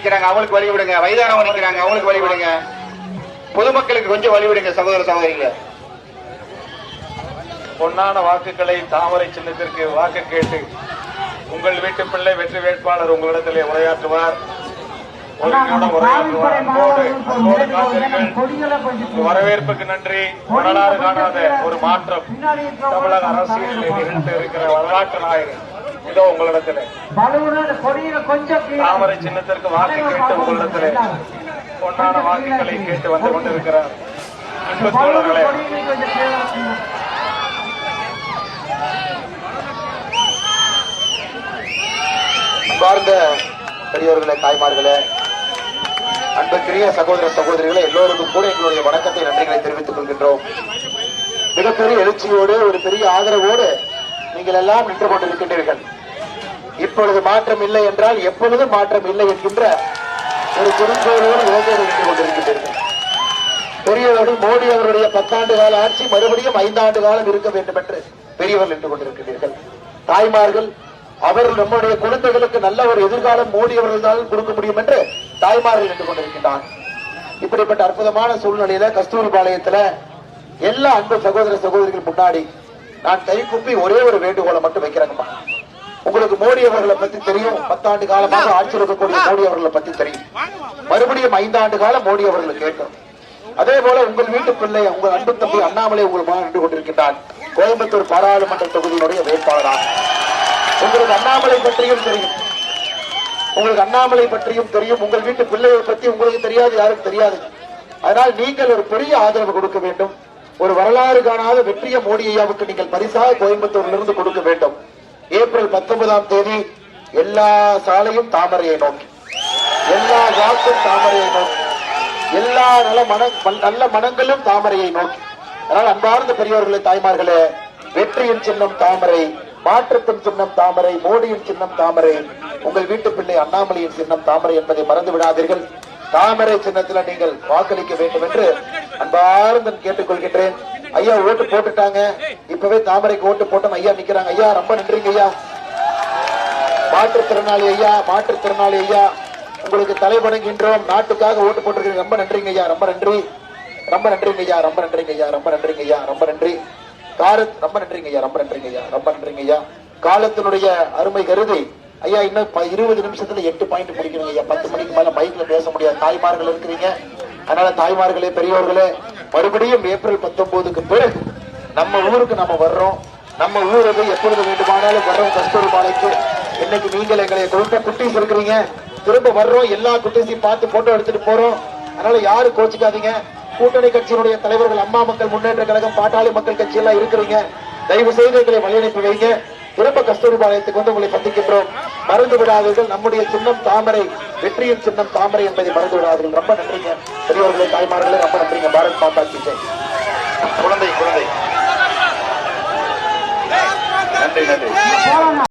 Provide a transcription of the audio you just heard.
நிக்கிறாங்க அவங்களுக்கு வழி விடுங்க. வயதானவங்க நிக்கிறாங்க அவங்களுக்கு வழி விடுங்க. பொதுமக்களுக்கு கொஞ்சம் வழி விடுங்க சகோதர சகோதரிகளை. பொன்னான வாக்குகளை தாமரை சின்னத்திற்கு வாக்கு கேட்டு உங்கள் வீட்டு பிள்ளை வெற்றி வேட்பாளர் உங்களிடத்திலே உரையாற்றுவார். வரவேற்புக்கு நன்றி. வரலாறு காணாத ஒரு மாற்றம். தமிழக அரசியலில் நிகழ்ந்து இருக்கிற வரலாற்று நாயகன். இதோ உங்களிடத்திலே. தாமரை சின்னத்திற்கு வாக்கு கேட்டு உங்களிடத்திலே பொன்னான வாக்குகளை கேட்டு வந்து கொண்டிருக்கிறார். அன்பு தோழர்களே அன்பார்ந்த பெரியவர்களே தாய்மார்களே அன்புக்குரிய சகோதர சகோதரிகளே எல்லோருக்கும் கூட எங்களுடைய வணக்கத்தை நன்றிகளை தெரிவித்துக் கொள்கின்றோம். மிகப்பெரிய எழுச்சியோடு ஒரு பெரிய ஆதரவோடு நீங்கள் எல்லாம் நின்று கொண்டிருக்கின்றீர்கள். இப்பொழுது மாற்றம் இல்லை என்றால் எப்பொழுதும் மாற்றம் இல்லை என்கின்ற ஒரு குறுங்கோளோடு இளைஞர்கள் நின்று கொண்டிருக்கின்றீர்கள் பெரியவர்கள் மோடி அவருடைய பத்தாண்டு கால ஆட்சி மறுபடியும் ஐந்தாண்டு காலம் இருக்க வேண்டும் என்று பெரியவர்கள் நின்று கொண்டிருக்கிறீர்கள் தாய்மார்கள் அவர் நம்முடைய குழந்தைகளுக்கு நல்ல ஒரு எதிர்காலம் மோடி அவர்கள் தான் கொடுக்க முடியும் என்று தாய்மார்கள் நின்று கொண்டிருக்கின்றார். இப்படிப்பட்ட அற்புதமான சூழ்நிலையில கஸ்தூரி பாளையத்துல எல்லா அன்பு சகோதர சகோதரிகள் முன்னாடி நான் கை குப்பி ஒரே ஒரு வேண்டுகோளை மட்டும் வைக்கிறேங்கம்மா. உங்களுக்கு மோடி அவர்களை பத்தி தெரியும். பத்தாண்டு காலமாக ஆட்சி இருக்கக்கூடிய மோடி அவர்களை பத்தி தெரியும். மறுபடியும் ஐந்தாண்டு காலம் மோடி அவர்களை கேட்கணும் அதே போல உங்கள் வீட்டு பிள்ளை உங்கள் அன்பு தம்பி அண்ணாமலை உங்கள் மகன் நின்று கொண்டிருக்கின்றார். கோயம்புத்தூர் பாராளுமன்ற தொகுதியினுடைய வேட்பாளராக. உங்களுக்கு அண்ணாமலை பற்றியும் தெரியும். உங்களுக்கு அண்ணாமலை பற்றியும் தெரியும். உங்கள் வீட்டு பிள்ளையை பத்தி உங்களுக்கு தெரியாது யாரும் தெரியாது. அதனால் நீங்கள் ஒரு பெரிய ஆதரவு கொடுக்க வேண்டும். ஒரு வரலாறு காணாத வெற்றிய மோடி ஐயாவுக்கு நீங்கள் பரிசாக கோயம்புத்தூரிலிருந்து கொடுக்க வேண்டும். ஏப்ரல் பத்தொன்பதாம் தேதி எல்லா சாலையும் தாமரையை நோக்கி. எல்லா வாக்கும் தாமரையை நோக்கி. எல்லா நல்ல மன நல்ல மனங்களும் தாமரையை நோக்கி. அதனால் அன்பார்ந்த பெரியவர்களே தாய்மார்களே வெற்றியின் சின்னம் தாமரை மாற்றத்தின் சின்னம் தாமரை மோடியின் சின்னம் தாமரை உங்கள் வீட்டு பிள்ளை அண்ணாமலையின் சின்னம் தாமரை என்பதை மறந்து விடாதீர்கள். தாமரை சின்னத்துல நீங்கள் வாக்களிக்க வேண்டும் என்று அன்பார்ந்தன் கேட்டுக்கொள்கின்றேன். ஐயா ஓட்டு போட்டுட்டாங்க. இப்பவே தாமரைக்கு ஓட்டு போட்டோம். ஐயா நிக்கிறாங்க. ஐயா ரொம்ப நன்றிங்க ஐயா. மாற்றுத்திறனாளி ஐயா. மாற்றுத்திறனாளி ஐயா. உங்களுக்கு தலைவணங்கின்றோம் நாட்டுக்காக ஓட்டு போட்டிருக்கீங்க ரொம்ப நன்றிங்க ஐயா. ரொம்ப நன்றி. ரொம்ப நன்றிங்க ஐயா. ரொம்ப நன்றிங்க ஐயா. ரொம்ப நன்றிங்க ஐயா. ரொம்ப நன்றி. கால ரொம்ப நன்றிங்க ஐயா. ரொம்ப நன்றிங்க ஐயா. ரொம்ப நன்றிங்க ஐயா. காலத்தினுடைய அருமை கருதி ஐயா இன்னும் ப- இருபது நிமிஷத்துல எட்டு பாயிண்ட் முடிக்கணும் ஐயா. பத்து மணிக்கு மேல மைக்ல பேச முடியாது. தாய்மார்கள் இருக்கிறீங்க. அதனால தாய்மார்களே பெரியவர்களே மறுபடியும் ஏப்ரல் பத்தொன்பதுக்கு பிறகு நம்ம ஊருக்கு நம்ம வர்றோம். நம்ம ஊருக்கு எப்பொழுது வேண்டுமானாலும் வர்றோம் கஸ்தூரிபாளைக்கு இன்னைக்கு நீங்கள் எங்களை கொடுத்த குட்டீஸ் இருக்கிறீங்க. திரும்ப வர்றோம் எல்லா குட்டீஸையும் பார்த்து போட்டோ எடுத்துட்டு போறோம். அதனால யாரும் கோச்சிக்காதீங்க. கூட்டணி கட்சியினுடைய தலைவர்கள் அம்மா மக்கள் முன்னேற்ற கழகம் பாட்டாளி மக்கள் கட்சி எல்லாம் இருக்கிறீங்க. தயவு செய்து எங்களை வழியனுப்பி வைங்க. திரும்ப கஸ்தூரிபாளையத்துக்கு வந்து உங்களை சந்திக்கின்றோம். மறந்து விடாதீர்கள் நம்முடைய சின்னம் தாமரை. வெற்றியின் சின்னம் தாமரை என்பதை மறந்து விடாதீர்கள் ரொம்ப நன்றிங்க. பெரியவர்களே தாய்மார்களே ரொம்ப நன்றிங்க. பாரத் மாதா குழந்தை குழந்தை. நன்றி நன்றி.